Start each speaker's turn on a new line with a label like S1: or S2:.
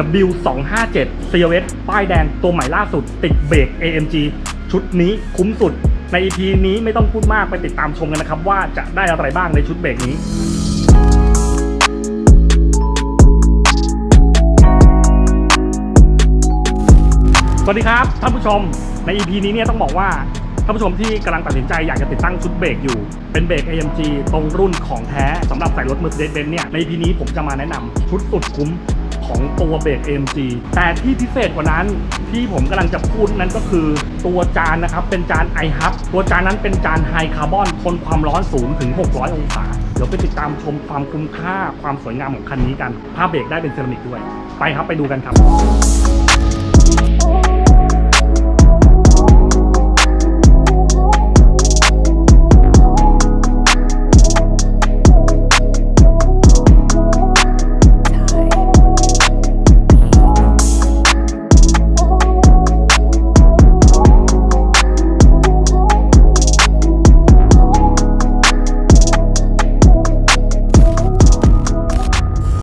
S1: W257 CLS ป้ายแดงตัวใหม่ล่าสุด ติดเบรก AMG ชุดนี้คุ้มสุด ใน EP นี้ไม่ต้องพูดมากไปติดตามชมกันนะครับ ว่าจะได้อะไรบ้างในชุดเบรกนี้สวัสดีครับท่านผู้ชมใน EP นี้เนี่ยต้องบอกว่าท่านผู้ชมที่กำลังตัดสินใจอยากจะติดตั้งชุดเบรกอยู่ เป็นเบรก AMG ตรงรุ่นของแท้สำหรับใส่รถ Mercedes-Benz เนี่ยใน EP นี้ผมจะมาแนะนำชุดสุดคุ้ม ของตัวเบรก AMG แต่ที่พิเศษกว่านั้นที่ผมกำลังจะพูดนั้นก็คือตัวจานนะครับ เป็นจาน iHub ตัวจานนั้นเป็นจานไฮคาร์บอนทนความร้อนสูงถึง 600 องศา เดี๋ยวไปติดตามชมความคุ้มค่าความสวยงามของคันนี้กัน ผ้าเบรกได้เป็นเซรามิกด้วย ไปครับไปดูกันครับ